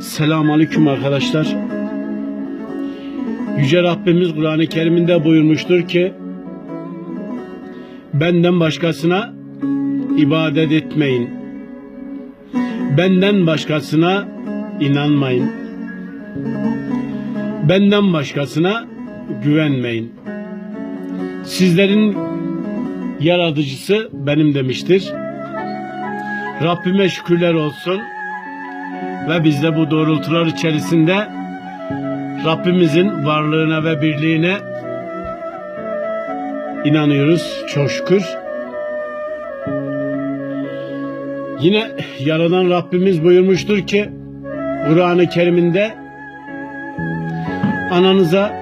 Selamun Aleyküm arkadaşlar. Yüce Rabbimiz Kur'an-ı Kerim'inde buyurmuştur ki benden başkasına ibadet etmeyin. Benden başkasına inanmayın. Benden başkasına güvenmeyin. Sizlerin yaratıcısı benim demiştir. Rabbime şükürler olsun ve biz de bu doğrultular içerisinde Rabbimizin varlığına ve birliğine inanıyoruz çok şükür. Yine Yaradan Rabbimiz buyurmuştur ki Kur'an-ı Kerim'inde ananıza,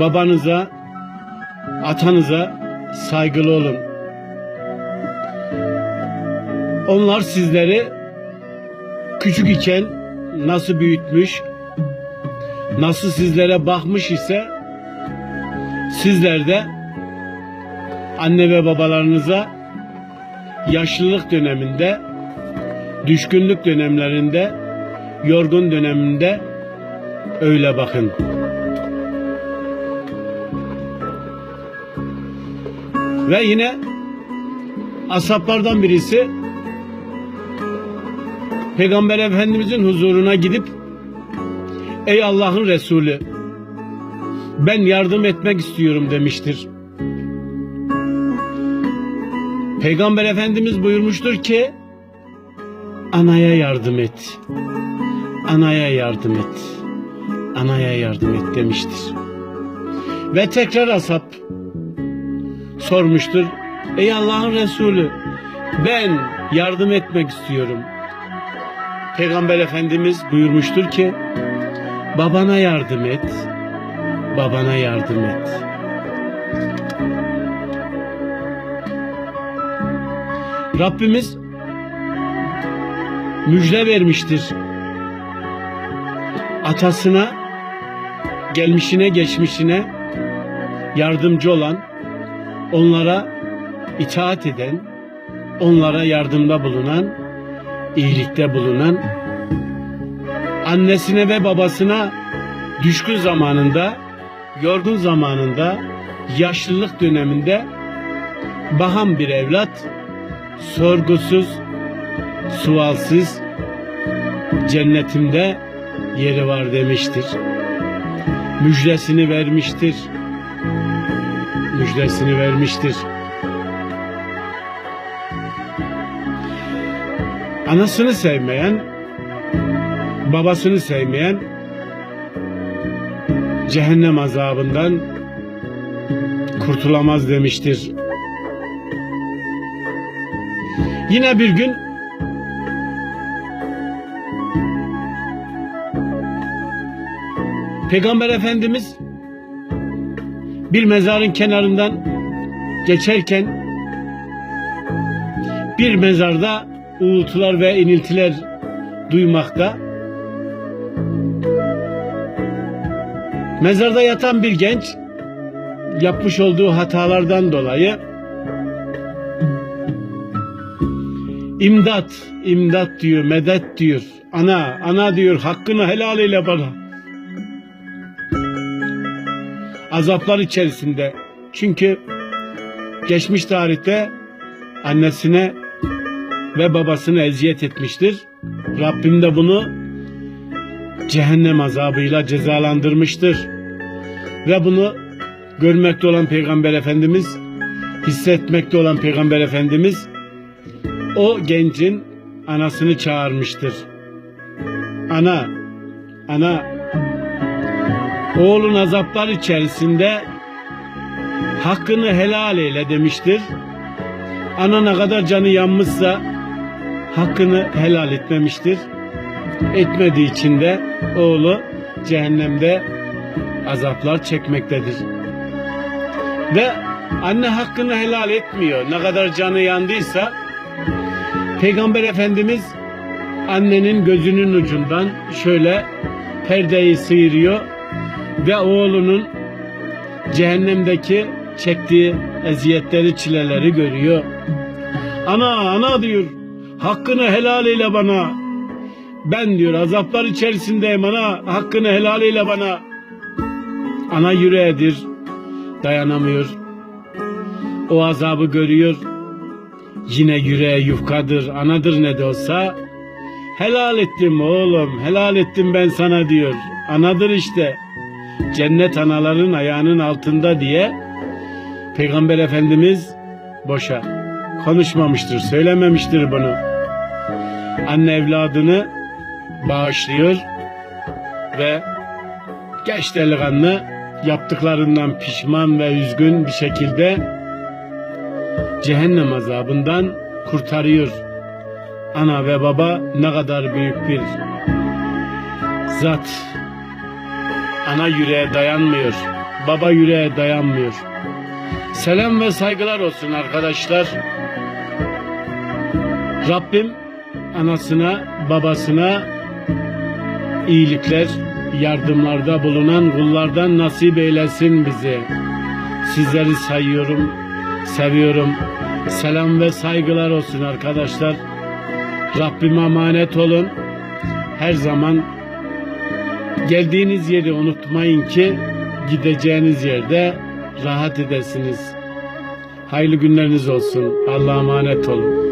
babanıza, atanıza saygılı olun. Onlar sizleri küçük iken nasıl büyütmüş, nasıl sizlere bakmış ise sizler de anne ve babalarınıza yaşlılık döneminde, düşkünlük dönemlerinde, yorgun döneminde öyle bakın. Ve yine asaplardan birisi Peygamber Efendimizin huzuruna gidip Ey Allah'ın Resulü ben yardım etmek istiyorum demiştir. Peygamber Efendimiz buyurmuştur ki anaya yardım et. Anaya yardım et. Anaya yardım et demiştir. Ve tekrar asap sormuştur. Ey Allah'ın Resulü ben yardım etmek istiyorum. Peygamber Efendimiz buyurmuştur ki babana yardım et. Babana yardım et. Rabbimiz müjde vermiştir. Atasına, gelmişine, geçmişine yardımcı olan, onlara itaat eden, onlara yardımda bulunan, iyilikte bulunan, annesine ve babasına düşkün zamanında, yorgun zamanında, yaşlılık döneminde bahan bir evlat, sorgusuz, sualsız cennetimde yeri var demiştir. Müjdesini vermiştir. Müjdesini vermiştir. Anasını sevmeyen, babasını sevmeyen cehennem azabından kurtulamaz demiştir. Yine bir gün Peygamber Efendimiz bir mezarın kenarından geçerken bir mezarda uğultular ve iniltiler duymakta. Mezarda yatan bir genç yapmış olduğu hatalardan dolayı imdat, imdat diyor, medet diyor. Ana, ana diyor hakkını helal eyle bana. Azaplar içerisinde. Çünkü geçmiş tarihte annesine ve babasını eziyet etmiştir. Rabbim de bunu cehennem azabıyla cezalandırmıştır. Ve bunu görmekte olan Peygamber Efendimiz, hissetmekte olan Peygamber Efendimiz o gencin anasını çağırmıştır. Ana, ana, oğlun azaplar içerisinde hakkını helal eyle demiştir. Ana ne kadar canı yanmışsa hakkını helal etmemiştir. Etmediği için de oğlu cehennemde azaplar çekmektedir. Ve anne hakkını helal etmiyor. Ne kadar canı yandıysa Peygamber Efendimiz annenin gözünün ucundan şöyle perdeyi sıyırıyor ve oğlunun cehennemdeki çektiği eziyetleri, çileleri görüyor. Ana, ana diyor, hakkını helal eyle bana. Ben diyor azaplar içerisindeyim ana. Hakkını helal eyle bana. Ana yüreğidir. Dayanamıyor. O azabı görüyor. Yine yüreği yufkadır. Anadır ne de olsa. Helal ettim oğlum. Helal ettim ben sana diyor. Anadır işte. Cennet anaların ayağının altında diye Peygamber Efendimiz boşa konuşmamıştır, söylememiştir bunu. Anne evladını bağışlıyor ve genç delikanlı yaptıklarından pişman ve üzgün bir şekilde cehennem azabından kurtarıyor. Ana ve baba ne kadar büyük bir zat. Ana yüreğe dayanmıyor, baba yüreğe dayanmıyor. Selam ve saygılar olsun arkadaşlar. Rabbim anasına, babasına iyilikler, yardımlarda bulunan kullardan nasip eylesin bizi. Sizleri sayıyorum, seviyorum. Selam ve saygılar olsun arkadaşlar. Rabbime emanet olun. Her zaman geldiğiniz yeri unutmayın ki gideceğiniz yerde rahat edesiniz. Hayırlı günleriniz olsun. Allah'a emanet olun.